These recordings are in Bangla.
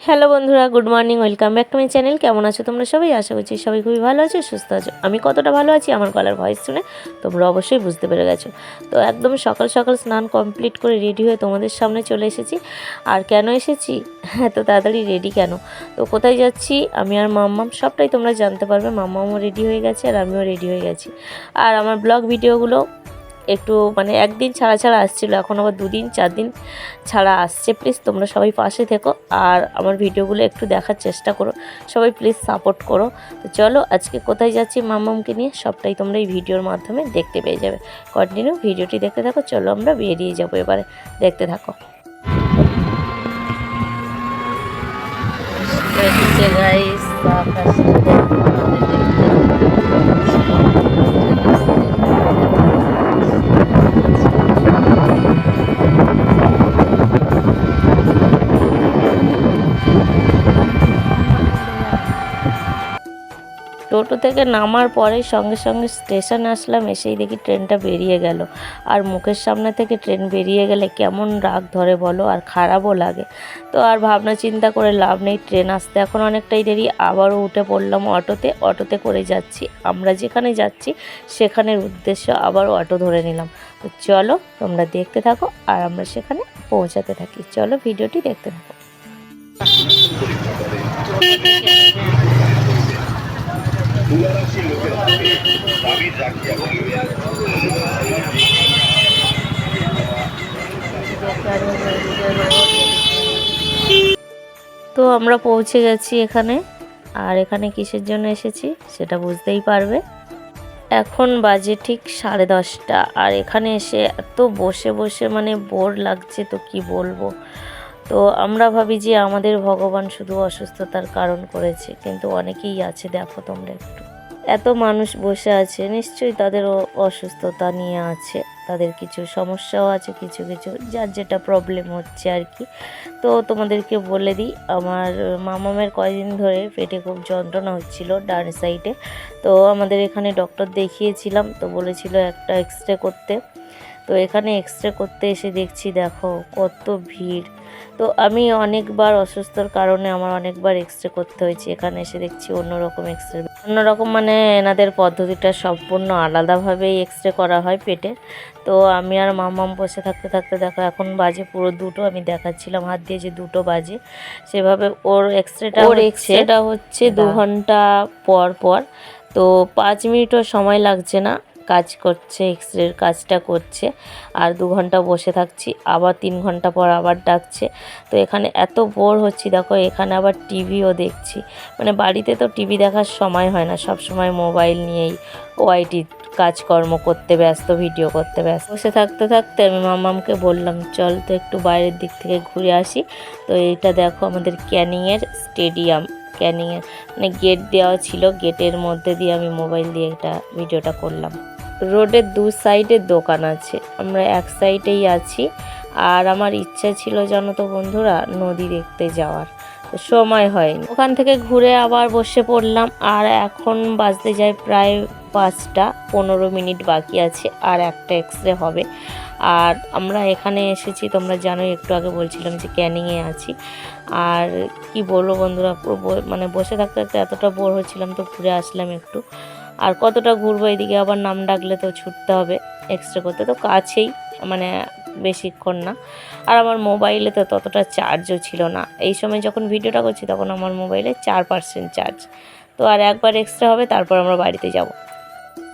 হ্যালো বন্ধুরা, good morning, welcome back to my channel. কেমন আছো তোমরা সবাই? আশা করছি সবাই খুবই ভালো আছো, সুস্থ আছো। আমি কতটা ভালো আছি, আমার গলার ভয়েস শুনে তোমরা অবশ্যই বুঝতে পেরে গেছো। তো একদম সকাল সকাল স্নান কমপ্লিট করে রেডি হয়ে তোমাদের সামনে চলে এসেছি। আর কেন এসেছি? হ্যাঁ তো তাড়াতাড়ি রেডি কেন? তো কোথায় যাচ্ছি? আমি আর মাম্মাম সবটাই তোমরা জানতে পারবে। মাম্মামও রেডি হয়ে গেছে আর আমিও রেডি হয়ে গেছি। আর আমার ব্লগ ভিডিওগুলো একটু মানে একদিন ছাড়া ছাড়া আসছিল, এখন আবার দুদিন চার দিন ছাড়া আসছে। প্লিজ তোমরা সবাই পাশে থেকো আর আমার ভিডিওগুলো একটু দেখার চেষ্টা করো। সবাই প্লিজ সাপোর্ট করো। তো চলো আজকে কোথায় যাচ্ছি মামামকে নিয়ে, সবটাই তোমরা এই ভিডিওর মাধ্যমে দেখতে পেয়ে যাবে। কন্টিনিউ ভিডিওটি দেখতে থাকো, চলো আমরা বেরিয়ে যাব এবারে, দেখতে থাকো। গাইস টোটো থেকে নামার পরে সঙ্গে সঙ্গে স্টেশন আসলাম, এসেই দেখি ট্রেনটা বেরিয়ে গেল। আর মুখের সামনে থেকে ট্রেন বেরিয়ে গেলে কেমন রাগ ধরে বলো, আর খারাপও লাগে। তো আর ভাবনা চিন্তা করে লাভ নেই, ট্রেন আসতে এখন অনেকটাই দেরি। আবারও উঠে পড়লাম অটোতে অটোতে করে যাচ্ছি। আমরা যেখানে যাচ্ছি, সেখানের উদ্দেশ্য আবার অটো ধরে নিলাম। তো চলো তোমরা দেখতে থাকো, আর আমরা সেখানে পৌঁছাতে থাকি। চলো ভিডিওটি দেখতে থাকো। তো আমরা পৌঁছে গেছি এখানে। আর এখানে কিসের জন্য এসেছি সেটা বুঝতেই পারবে। এখন বাজে ঠিক সাড়ে দশটা। আর এখানে এসে এত বসে বসে মানে বোর লাগছে তো কি বলব? তো আমরা ভাবি যে আমাদের ভগবান শুধু অসুস্থতার কারণ করেছে, কিন্তু অনেকেই আছে, দেখো তোমরা একটু। এত মানুষ বসে আছে, নিশ্চয়ই তাদের অসুস্থতা নিয়ে আছে, তাদের কিছু সমস্যাও আছে, কিছু কিছু, যার যেটা প্রবলেম হচ্ছে আর কি। তো তোমাদেরকে বলে দিই, আমার মামামের কয়দিন ধরে পেটে খুব যন্ত্রণা হচ্ছিল ডান সাইডে তো আমাদের এখানে ডক্টর দেখিয়েছিলাম, তো বলেছিল একটা এক্স করতে। তো এখানে এক্স করতে এসে দেখছি, দেখো কত ভিড়। তো আমি অনেকবার অসুস্থর কারণে আমার অনেকবার এক্স রে করতে হয়েছে। এখানে এসে দেখছি অন্যরকম এক্স রে অন্যরকম মানে এনাদের পদ্ধতিটা সম্পূর্ণ আলাদাভাবেই এক্স রে করা হয় পেটে। তো আমি আর মামাম বসে থাকতে থাকতে দেখো এখন বাজে পুরো দুটো আমি দেখাচ্ছিলাম হাত দিয়ে যে দুটো বাজে। সেভাবে ওর এক্স রেটা ওর এক্স রেটা হচ্ছে দু ঘণ্টা পর পর। তো পাঁচ মিনিটও সময় লাগছে না। কাজ করছে এক্স রের কাজটা করছে, আর দু ঘণ্টা বসে থাকছি, আবার তিন ঘণ্টা পর আবার ডাকছে। তো এখানে এত বোর হচ্ছি, দেখো, এখানে আবার টিভিও দেখছি। মানে বাড়িতে তো টিভি দেখার সময় হয় না সব সময় মোবাইল নিয়েই ওআইটি কাজকর্ম করতে ব্যস্ত ভিডিও করতে ব্যস্ত। বসে থাকতে থাকতে আমি মামামকে বললাম, চল তো একটু বাইরের দিক থেকে ঘুরে আসি। তো এইটা দেখো আমাদের ক্যানিংয়ের স্টেডিয়াম ক্যানিংয়ের মানে গেট দেওয়া ছিল গেটের মধ্যে দিয়ে আমি মোবাইল দিয়ে একটা ভিডিওটা করলাম। রোডের দু সাইডে দোকান আছে, আমরা এক সাইডেই আছি। আর আমার ইচ্ছা ছিল, জানো তো বন্ধুরা, নদী দেখতে যাওয়ার। সময় হয়নি। ওখান থেকে ঘুরে আবার বসে পড়লাম, আর এখন বাজতে যায় প্রায় পাঁচটা, পনেরো মিনিট বাকি আছে, আর একটা এক্স রে হবে। আর আমরা এখানে এসেছি, তোমরা জানোই, একটু আগে বলছিলাম যে ক্যানিংয়ে আছি। আর কি বলব বন্ধুরা মানে বসে থাকতে থাকতে এতটা বোর হচ্ছিলাম তো ঘুরে আসলাম একটু। আর কতটা ঘুরবো এদিকে, আবার নাম ডাকলে তো ছুটতে হবে এক্সট্রা করতে। তো কাছেই মানে বেশিক্ষণ না। আর আমার মোবাইলে তো ততটা চার্জও ছিল না। এই সময় যখন ভিডিওটা করছি, তখন আমার মোবাইলে চার পার্সেন্ট চার্জ তো আর একবার এক্সট্রা হবে, তারপর আমরা বাড়িতে যাব।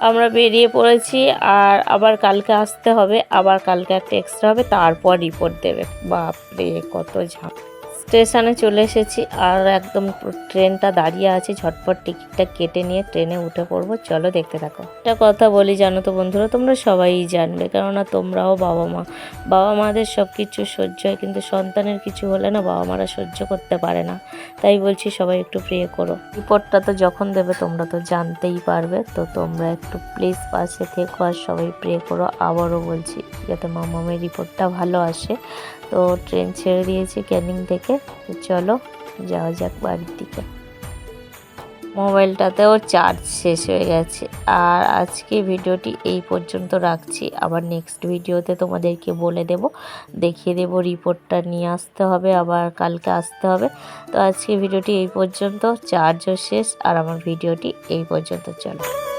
আমরা বেরিয়ে পড়েছি আর আবার কালকে আসতে হবে, আবার কালকে একটা এক্সট্রা হবে, তারপর রিপোর্ট দেবে। বাপরে, কত ঝাঁপ স্টেশনে চলে এসেছি আর একদম ট্রেনটা দাঁড়িয়ে আছে, ঝটপট টিকিটটা কেটে নিয়ে ট্রেনে উঠে পড়ব। চলো দেখতে থাকো। একটা কথা বলি জানো তো বন্ধুরা, তোমরা সবাই জানবে, কেননা তোমরাও বাবা মা। বাবা মাদের সব কিছু সহ্য হয়, কিন্তু সন্তানের কিছু হলে না বাবা মারা সহ্য করতে পারে না। তাই বলছি সবাই একটু প্রে করো। রিপোর্টটা তো যখন দেবে তোমরা তো জানতেই পারবে, তো তোমরা একটু প্লিজ পাশে থেকো আর সবাই প্রে করো। আবারও বলছি যাতে মামামের রিপোর্টটা ভালো আসে। তো ট্রেন ছেড়ে দিয়েছি ক্যানিং থেকে। তো চলো যাওয়া যাক বাড়ির দিকে। মোবাইলটাতেও চার্জ শেষ হয়ে গেছে। আর আজকে ভিডিওটি এই পর্যন্ত রাখছি। আবার নেক্সট ভিডিওতে তোমাদেরকে বলে দেব। দেখিয়ে দেব রিপোর্টটা নিয়ে আসতে হবে, আবার কালকে আসতে হবে। তো আজকে ভিডিওটি এই পর্যন্ত। চার্জও শেষ। আর আমার ভিডিওটি এই পর্যন্ত। চলো।